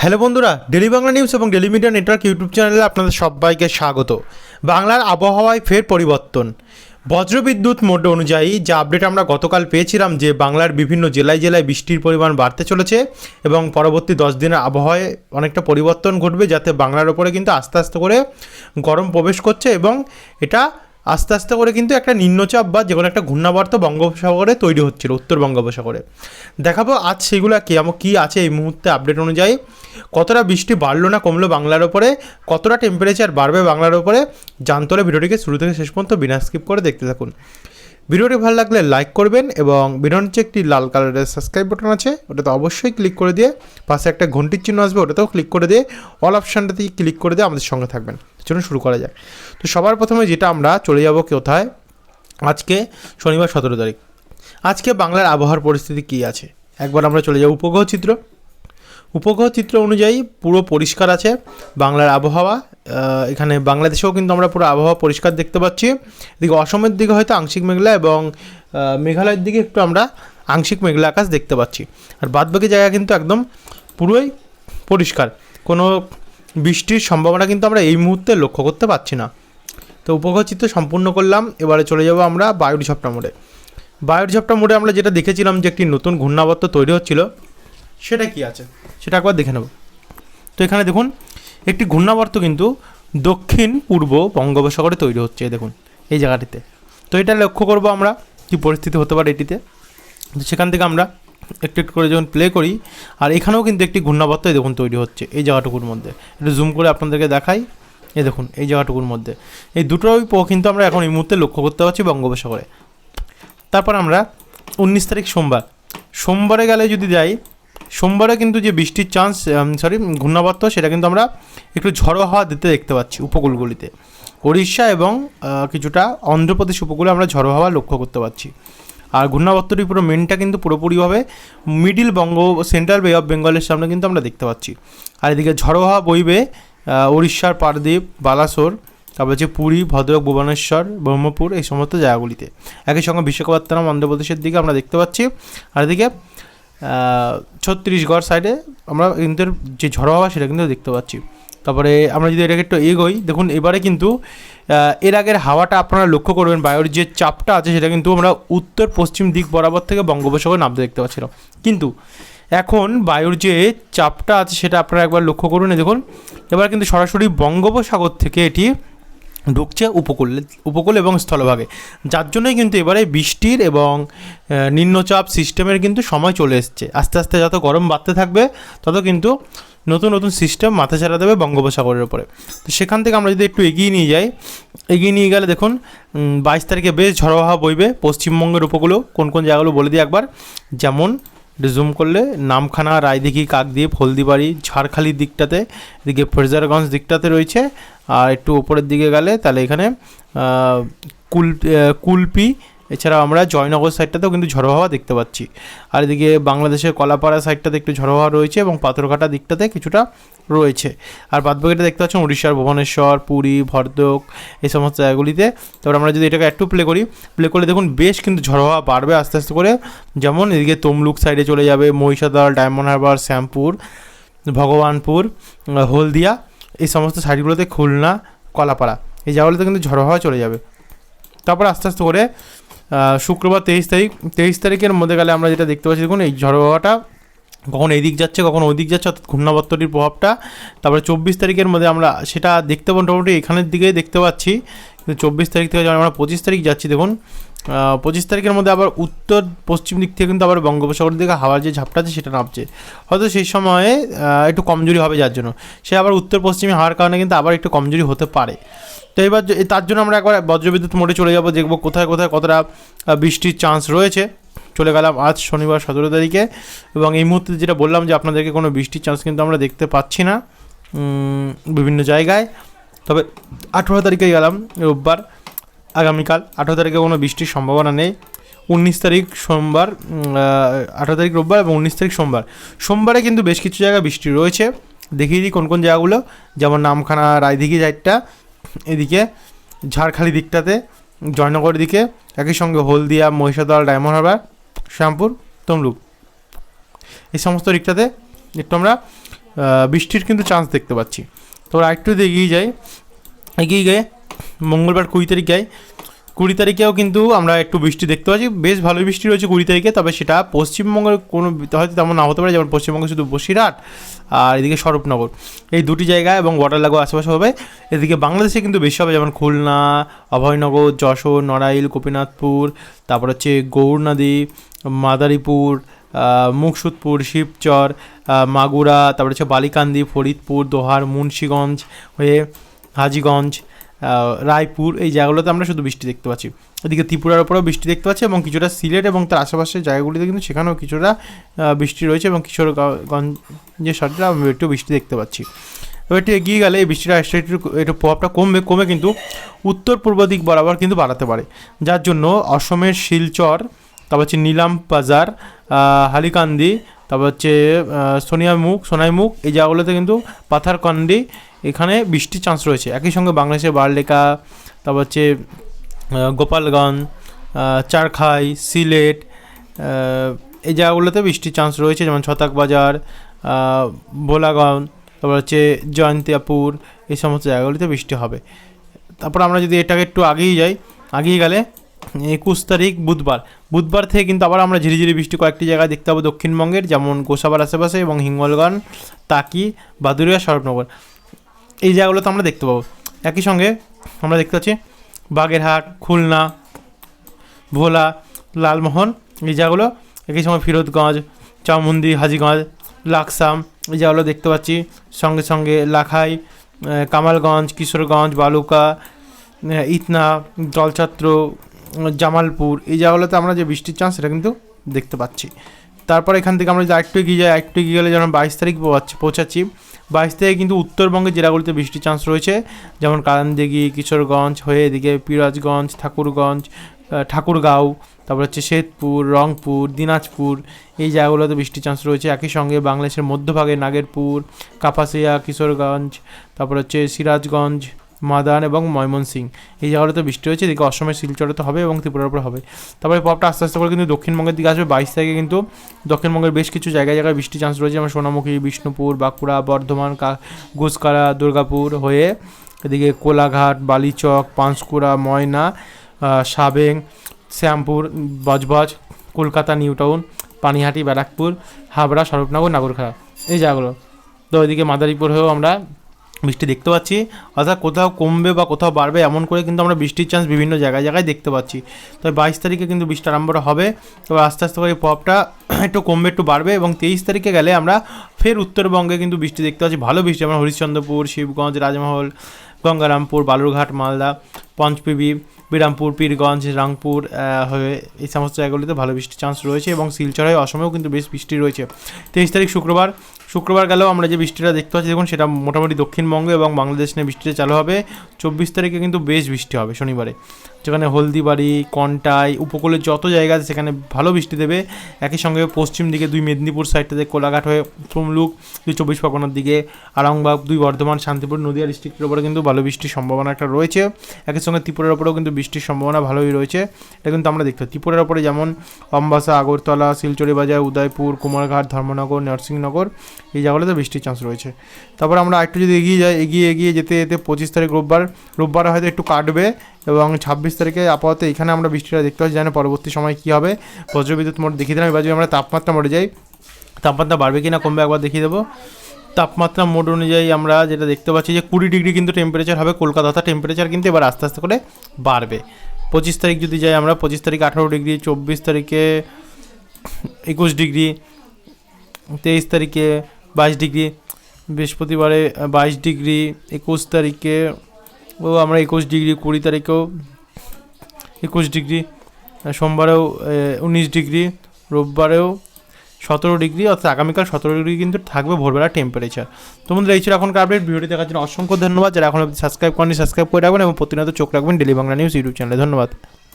Hello বন্ধুরা daily Bangla news এবং daily media network YouTube চ্যানেলে আপনাদের সবাইকে স্বাগত। বাংলার আবহাওয়ায় ফের পরিবর্তন। বজ্রবিদ্যুৎ মোড অনুযায়ী যে আপডেট আমরা গতকাল পেয়েছিলাম যে বাংলার বিভিন্ন জেলায় জেলায় বৃষ্টির পরিমাণ বাড়তে চলেছে এবং পরবর্তী দশ দিনের আবহাওয়ায় অনেকটা পরিবর্তন ঘটবে যাতে বাংলার ওপরে কিন্তু আস্তে আস্তে করে গরম প্রবেশ করছে এবং এটা আস্তে আস্তে করে কিন্তু একটা নিম্নচাপ বা যে কোনো একটা ঘূর্ণাবর্ত বঙ্গোপসাগরে তৈরি হচ্ছিল, উত্তর বঙ্গোপসাগরে। দেখাবো আজ সেগুলো কী আমার কী আছে এই মুহূর্তে আপডেট অনুযায়ী? কতটা বৃষ্টি বাড়লো না কমলো বাংলার ওপরে? কতটা টেম্পারেচার বাড়বে বাংলার ওপরে? জানতে হলে ভিডিওটিকে শুরু থেকে শেষ পর্যন্ত বিনা স্কিপ করে দেখতে থাকুন। ভিডিওটি ভালো লাগলে লাইক করবেন এবং ভিডিওর নিচে একটি লাল কালারের সাবস্ক্রাইব বাটন আছে, ওটাতে অবশ্যই ক্লিক করে দিয়ে পাশে একটা ঘন্টির চিহ্ন আসবে, ওটাতেও ক্লিক করে দিয়ে অল অপশানটাতে ক্লিক করে দিয়ে আমাদের সঙ্গে থাকবেন। চলুন শুরু করা যাক। তো সবার প্রথমে যেটা আমরা চলে যাব কোথায়? আজকে শনিবার সতেরো তারিখ। আজকে বাংলার আবহাওয়ার পরিস্থিতি কী আছে? একবার আমরা চলে যাব উপগ্রহ চিত্র উপগ্রহ চিত্র অনুযায়ী পুরো পরিষ্কার আছে, বাংলার আবহাওয়া এখানে বাংলাদেশেও কিন্তু আমরা পুরো আবহাওয়া পরিষ্কার দেখতে পাচ্ছি। এদিকে অসমের দিকে হয়তো আংশিক মেঘলা এবং মেঘালয়ের দিকে একটু আমরা আংশিক মেঘলা আকাশ দেখতে পাচ্ছি। আর বাদবাকি জায়গা কিন্তু একদম পুরোই পরিষ্কার। কোনো বৃষ্টির সম্ভাবনা কিন্তু আমরা এই মুহূর্তে লক্ষ্য করতে পারছি না। তো উপগ্রহ চিত্র সম্পূর্ণ করলাম, এবারে চলে যাব আমরা বায়ুর ঝাপটা মোড়ে। বায়ুর ঝাপটা মোড়ে আমরা যেটা দেখেছিলাম যে একটি নতুন ঘূর্ণাবর্ত তৈরি হচ্ছিল সেটা কি আছে? সেটা একবার দেখে নেব। তো এখানে দেখুন, একটি ঘূর্ণাবর্ত কিন্তু দক্ষিণ, পূর্ব বঙ্গোপসাগরে তৈরি হচ্ছে দেখুন, এই জায়গাটিতে। তো এটা লক্ষ্য করব আমরা কি পরিস্থিতি হতে পারে এটিতে। সেখান থেকে আমরা একটু একটু করে যখন প্লে করি, আর এখানেও কিন্তু একটি ঘূর্ণাবর্ত এই দেখুন তৈরি হচ্ছে, এই জায়গাটুকুর মধ্যে। একটু জুম করে আপনাদেরকে দেখাই, এই দেখুন, এই জায়গাটুকুর মধ্যে। এই দুটোই প- কিন্তু আমরা এখন এই মুহূর্তে লক্ষ্য করতে পারছি বঙ্গোপসাগরে। তারপর আমরা উনিশ তারিখ সোমবার। সোমবারে গেলে যদি যাই সোমবারে কিন্তু যে বৃষ্টির চান্স সরি ঘূর্ণাবর্ত, সেটা কিন্তু আমরা একটু ঝড়ো হাওয়া দিতে দেখতে পাচ্ছি উপকূলগুলিতে। উড়িষ্যা এবং কিছুটা অন্ধ্রপ্রদেশ উপকূলে আমরা ঝড়ো হাওয়া লক্ষ্য করতে পারছি আর ঘূর্ণাবর্তটি পুরো মেনটা কিন্তু পুরোপুরিভাবে middle Banga central bay of বেঙ্গলের সামনে কিন্তু আমরা দেখতে পাচ্ছি। আর এদিকে ঝড়ো হাওয়া বইবে উড়িষ্যার পারদ্বীপ বালাসোর, তারপর হচ্ছে পুরী, ভদ্রক, ভুবনেশ্বর, ব্রহ্মপুর, এই সমস্ত জায়গাগুলিতে। একই সঙ্গে বিশাখাপত্তনম, অন্ধ্রপ্রদেশের দিকে আমরা দেখতে পাচ্ছি। আর এদিকে আহ, ছত্তিশগড় সাইডে আমরা কিন্তু যে ঝড়ো হাওয়া সেটা কিন্তু দেখতে পাচ্ছি। তারপরে আমরা যদি এটাকে একটু এগোই দেখুন এবারে কিন্তু এর আগের হাওয়াটা আপনারা লক্ষ্য করবেন বায়ুর যে চাপটা আছে সেটা কিন্তু আমরা উত্তর পশ্চিম দিক বরাবর থেকে বঙ্গোপসাগরে নামতে দেখতে পাচ্ছিলাম। কিন্তু এখন বায়ুর যে চাপটা আছে সেটা আপনারা একবার লক্ষ্য করুন দেখুন। এবার কিন্তু সরাসরি বঙ্গোপসাগর থেকে এটি ঢুকছে উপকূলে, উপকূল এবং স্থলভাগে। যার জন্যই কিন্তু এবারে বৃষ্টির এবং নিম্নচাপ সিস্টেমের কিন্তু সময় চলে এসছে। আস্তে আস্তে যত গরম বাড়তে থাকবে, তত কিন্তু নতুন নতুন সিস্টেম মাথা ছাড়া দেবে বঙ্গোপসাগরের উপরে। তো সেখান থেকে আমরা যদি একটু এগিয়ে নিয়ে যাই, এগিয়ে নিয়ে গেলে দেখুন বাইশ তারিখে বেশ ঝড়ো বইবে পশ্চিমবঙ্গের উপকূলেও। কোন কোন জায়গাগুলো বলে দিই একবার? যেমন জুম করলে, নামখানা, রায়দিঘি, কাকদ্বীপ, হলদিবাড়ি, ঝাড়খালির দিকটাতে, এদিকে ফ্রেজারগঞ্জ দিকটাতে রয়েছে আর একটু উপরের দিকে গেলে তাহলে এখানে কুল কুলপি, এছাড়াও আমরা জয়নগর সাইডটাতেও কিন্তু ঝড়ো হাওয়া দেখতে পাচ্ছি। আর এদিকে বাংলাদেশের কলাপাড়া সাইডটাতে একটু ঝড়ো হাওয়া রয়েছে এবং পাথরঘাটা দিকটাতে কিছুটা রয়েছে। আর বাদবাকিটা দেখতে পাচ্ছেন উড়িষ্যার ভুবনেশ্বর, পুরী ভদ্রক এই সমস্ত জায়গাগুলিতে। তারপর আমরা যদি এটাকে একটু প্লে করি প্লে করলে দেখুন বেশ কিন্তু ঝড়ো হাওয়া বাড়বে আস্তে আস্তে করে। যেমন এদিকে তমলুক সাইডে চলে যাবে মহিষাদল, ডায়মন্ড হারবার, শ্যামপুর, ভগবানপুর হলদিয়া। এই সমস্ত সাইডগুলোতে খুলনা, কলাপাড়া, এই জায়গাগুলোতে কিন্তু ঝড়ো হাওয়া চলে যাবে। তারপর আস্তে আস্তে করে শুক্রবার তেইশ তারিখ, তেইশ তারিখের মধ্যে গেলে আমরা যেটা দেখতে পাচ্ছি, দেখুন এই ঝড়ো হাওয়াটা কখন এই দিক যাচ্ছে, কখন ওই দিক যাচ্ছে, অর্থাৎ ঘূর্ণাবর্তটির প্রভাবটা। তারপরে চব্বিশ তারিখের মধ্যে আমরা সেটা দেখতে মোটামুটি এখানের দিকেই দেখতে পাচ্ছি। কিন্তু চব্বিশ তারিখ থেকে যখন আমরা পঁচিশ তারিখ যাচ্ছি, দেখুন পঁচিশ তারিখের মধ্যে আবার উত্তর পশ্চিম দিক থেকে কিন্তু আবার বঙ্গোপসাগর দিকে হাওয়ার যে ঝাপটা আছে সেটা নামছে। হয়তো সেই সময়ে একটু কমজোরি হবে যার জন্য। সে আবার উত্তর পশ্চিমে হওয়ার কারণে কিন্তু আবার একটু কমজোরি হতে পারে। তো এবার তার জন্য আমরা একবার বজ্রবিদ্যুৎ মোড়ে চলে যাব, দেখব কোথায় কোথায় কতটা বৃষ্টির চান্স রয়েছে। চলে গেলাম আজ শনিবার সতেরো তারিখে এবং এই মুহূর্তে যেটা বললাম যে আপনাদেরকে কোনো বৃষ্টির চান্স কিন্তু আমরা দেখতে পাচ্ছি না বিভিন্ন জায়গায়। তবে আঠেরো তারিখে গেলাম রোববার। আগামীকাল আঠেরো তারিখে কোনো বৃষ্টির সম্ভাবনা নেই। উনিশ তারিখ সোমবার আঠেরো তারিখ রোববার এবং উনিশ তারিখ সোমবার। সোমবারে কিন্তু বেশ কিছু জায়গায় বৃষ্টি রয়েছে। দেখিয়ে দিই কোন কোন জায়গাগুলো, যেমন নামখানা, রায়দিঘি সাইডটা, এদিকে ঝাড়খালি দিকটাতে, জয়নগর দিকে, একই সঙ্গে হলদিয়া, মহিষাদল, ডায়মন্ড হারবার, শ্যামপুর, তমলুক। এই সমস্ত দিকটাতে একটু আমরা বৃষ্টির কিন্তু চান্স দেখতে পাচ্ছি। তো আরেকটু এগিয়ে যাই, এগিয়ে গিয়ে মঙ্গলবার কুড়ি তারিখে। কুড়ি তারিখেও কিন্তু আমরা একটু বৃষ্টি দেখতে পাচ্ছি। বেশ ভালোই বৃষ্টি রয়েছে কুড়ি তারিখে তবে সেটা পশ্চিমবঙ্গের কোনো হয়তো তেমন না হতে পারে। যেমন পশ্চিমবঙ্গে শুধু বসিরহাট আর এদিকে স্বরূপনগর। এই দুটি জায়গা এবং বর্ডার লাগো আশেপাশে হবে। এদিকে বাংলাদেশে কিন্তু বেশি হবে যেমন খুলনা অভয়নগর যশোর নড়াইল গোপীনাথপুর তারপর হচ্ছে গৌরনদী মাদারীপুর আহ, মুকসুদপুর শিবচর মাগুরা তারপর হচ্ছে বালিকান্দি ফরিদপুর দোহার মুন্সীগঞ্জ হয়ে হাজিগঞ্জ রায়পুর, এই জায়গাগুলোতে আমরা শুধু বৃষ্টি দেখতে পাচ্ছি। এদিকে ত্রিপুরার উপরেও বৃষ্টি দেখতে পাচ্ছি এবং কিছুটা সিলেট এবং তার আশেপাশের জায়গাগুলিতে কিন্তু সেখানেও কিছুটা বৃষ্টি রয়েছে এবং কিশোরগঞ্জের সাথে আমরা একটু বৃষ্টি দেখতে পাচ্ছি। এবার একটু এগিয়ে গেলে এই বৃষ্টিটা একটু একটু প্রভাবটা কমবে, কমে কিন্তু উত্তর পূর্ব দিক বরাবর কিন্তু বাড়াতে পারে। যার জন্য অসমের শিলচর তারপর হচ্ছে নীলাম বাজার হালিকান্দি, তারপর হচ্ছে সোনিয়ামুখ সোনাইমুখ এই জায়গাগুলোতে কিন্তু পাথারকান্দি এখানে বৃষ্টির চান্স রয়েছে। একই সঙ্গে বাংলাদেশের বারলেখা, তারপর হচ্ছে গোপালগঞ্জ চারখাই, সিলেট এই জায়গাগুলোতে বৃষ্টির চান্স রয়েছে, যেমন ছতাক বাজার ভোলাগঞ্জ, তারপর হচ্ছে জয়ন্তিয়াপুর, এই সমস্ত জায়গাগুলিতে বৃষ্টি হবে। তারপর আমরা যদি এটাকে একটু আগেই যাই আগিয়ে গেলে একুশ তারিখ বুধবার। বুধবার থেকে কিন্তু আবার আমরা ঝিরিঝিরি বৃষ্টি কয়েকটি জায়গায় দেখতে পাবো দক্ষিণবঙ্গের, যেমন গোসাবার আশেপাশে এবং হিঙ্গলগঞ্জ, তাকি, বাদুরিয়া, সরবনগর। এই জায়গাগুলোতে আমরা দেখতে পাবো। একই সঙ্গে আমরা দেখতে পাচ্ছি বাগেরহাট, খুলনা, ভোলা, লালমোহন, এই জায়গাগুলো। একই সময় ফিরোজগঞ্জ চামুন্দি হাজিগঞ্জ, লাকসাম, এই জায়গাগুলো দেখতে পাচ্ছি। সঙ্গে সঙ্গে লাখাই কামালগঞ্জ, কিশোরগঞ্জ, বালুকা ইতনা, জলছাত্র জামালপুর, এই জায়গাগুলোতে আমরা যে বৃষ্টির চান্স সেটা কিন্তু দেখতে পাচ্ছি। তারপর এখান থেকে আমরা যদি আরেকটু এগিয়ে যাই, আরেকটু এগিয়ে গেলে যেমন বাইশ তারিখ পৌঁছাচ্ছি- পৌঁছাচ্ছি। বাইশ তারিখে কিন্তু উত্তরবঙ্গের জেলাগুলিতে বৃষ্টির চান্স রয়েছে। যেমন কালানদিঘি কিশোরগঞ্জ হয়ে এদিকে পিরাজগঞ্জ, ঠাকুরগঞ্জ ঠাকুরগাঁও, তারপর হচ্ছে শ্বেতপুর রংপুর, দিনাজপুর, এই জায়গাগুলোতে বৃষ্টির চান্স রয়েছে। একই সঙ্গে বাংলাদেশের মধ্যভাগে নাগেরপুর, কাপাসিয়া, কিশোরগঞ্জ, তারপর হচ্ছে সিরাজগঞ্জ মাদান এবং ময়মনসিং এই জায়গাগুলোতে বৃষ্টি রয়েছে এদিকে অসমের শিলচরে তো হবে এবং ত্রিপুরার উপরে হবে। তারপরে পপটা আস্তে আস্তে করে কিন্তু দক্ষিণবঙ্গের দিকে আসবে। বাইশ তারিখে কিন্তু দক্ষিণবঙ্গের বেশ কিছু জায়গায় জায়গায় বৃষ্টির চান্স রয়েছে। যেমন সোনামুখী, বিষ্ণুপুর, বাঁকুড়া, বর্ধমান গুসকারা দুর্গাপুর হয়ে এদিকে কোলাঘাট, বালিচক, পাঁশকুড়া, ময়না সাবেং, শ্যামপুর, বজবজ, কলকাতা নিউ টাউন পানিহাটি, ব্যারাকপুর, হাবড়া, স্বরূপনগর, নাগরখাড়া। এই জায়গাগুলো। তো ওইদিকে মাদারীপুর হয়েও আমরা বৃষ্টি দেখতে পাচ্ছি। অর্থাৎ কোথাও কমবে বা কোথাও বাড়বে এমন করে কিন্তু আমরা বৃষ্টির চান্স বিভিন্ন জায়গায় জায়গায় দেখতে পাচ্ছি। তবে বাইশ তারিখে কিন্তু বৃষ্টি আরম্ভ হবে। তবে আস্তে আস্তে করে প্রভাবটা একটু কমবে, একটু বাড়বে এবং তেইশ তারিখে গেলে আমরা ফের উত্তরবঙ্গে কিন্তু বৃষ্টি দেখতে পাচ্ছি। ভালো বৃষ্টি, যেমন হরিশ্চন্দ্রপুর, শিবগঞ্জ, রাজমহল, গঙ্গারামপুর, বালুরঘাট, মালদা। পঞ্চপিবি, বিরামপুর, পীরগঞ্জ, রাংপুর হয়ে এই সমস্ত জায়গাগুলিতে ভালো বৃষ্টির চান্স রয়েছে এবং শিলচর হয়ে অসমেও কিন্তু বেশ বৃষ্টি রয়েছে। তেইশ তারিখ শুক্রবার শুক্রবার গেলেও আমরা যে বৃষ্টিটা দেখতে পাচ্ছি, দেখুন সেটা মোটামুটি দক্ষিণবঙ্গ এবং বাংলাদেশ নিয়ে বৃষ্টিটা চালু হবে। চব্বিশ তারিখে কিন্তু বেশ বৃষ্টি হবে শনিবারে। যেখানে হলদিবাড়ি, কন্টাই উপকূলের যত জায়গা আছে সেখানে ভালো বৃষ্টি দেবে। একই সঙ্গে পশ্চিম দিকে দুই মেদিনীপুর সাইডটাতে কোলাঘাট হয়ে তমলুক দুই চব্বিশ পরগনার দিকে আরামবাগ, দুই বর্ধমান, শান্তিপুর, নদীয়া ডিস্ট্রিক্টের উপরে কিন্তু ভালো বৃষ্টির সম্ভাবনা একটা রয়েছে। একই সঙ্গে ত্রিপুরার উপরেও কিন্তু বৃষ্টির সম্ভাবনা ভালোই রয়েছে। এটা কিন্তু আমরা দেখতে ত্রিপুরার উপরে যেমন অম্বাসা, আগরতলা, শিলচরি বাজার, উদয়পুর, কুমারঘাট, ধর্মনগর নরসিংনগর এই জায়গাগুলোতে বৃষ্টির চান্স রয়েছে। তারপর আমরা একটু যদি এগিয়ে যাই, এগিয়ে এগিয়ে যেতে যেতে পঁচিশ তারিখ রোববার রোববার হয়তো একটু কাটবে এবং ছাব্বিশ তারিখে আপাতত এখানে আমরা বৃষ্টিটা দেখতে পাচ্ছি, জানি পরবর্তী সময় কী হবে। বজ্রবিদ্যুৎ মোট দেখিয়ে দিলাম, এবার যদি আমরা তাপমাত্রা মরে যাই, তাপমাত্রা বাড়বে কি না কমবে একবার দেখিয়ে দেবো। তাপমাত্রা মোড অনুযায়ী আমরা যেটা দেখতে পাচ্ছি যে কুড়ি ডিগ্রি কিন্তু টেম্পারেচার হবে, কলকাতা টেম্পারেচার কিন্তু এবার আস্তে আস্তে করে বাড়বে। পঁচিশ তারিখ যদি যাই আমরা, পঁচিশ তারিখ আঠারো ডিগ্রি, চব্বিশ তারিখে একুশ ডিগ্রি, তেইশ তারিখে বাইশ ডিগ্রি, বৃহস্পতিবারে বাইশ ডিগ্রি, একুশ তারিখে ও আমরা একুশ ডিগ্রি, কুড়ি তারিখেও একুশ ডিগ্রি, সোমবারেও উনিশ ডিগ্রি, রোববারেও সতেরো ডিগ্রি, অর্থাৎ আগামীকাল সতেরো ডিগ্রি কিন্তু থাকবে ভোরবেলা টেম্পারেচার তোমাদের এই ছিল এখনকার আপডেট ভিডিওটি দেখার জন্য অসংখ্য ধন্যবাদ। যারা এখন সাবস্ক্রাইব করেনি সাবস্ক্রাইব করে রাখবেন এবং প্রতিনিয়ত চোখ রাখবেন ডেলি বাংলা নিউজ ইউটিউব চ্যানেলে ধন্যবাদ।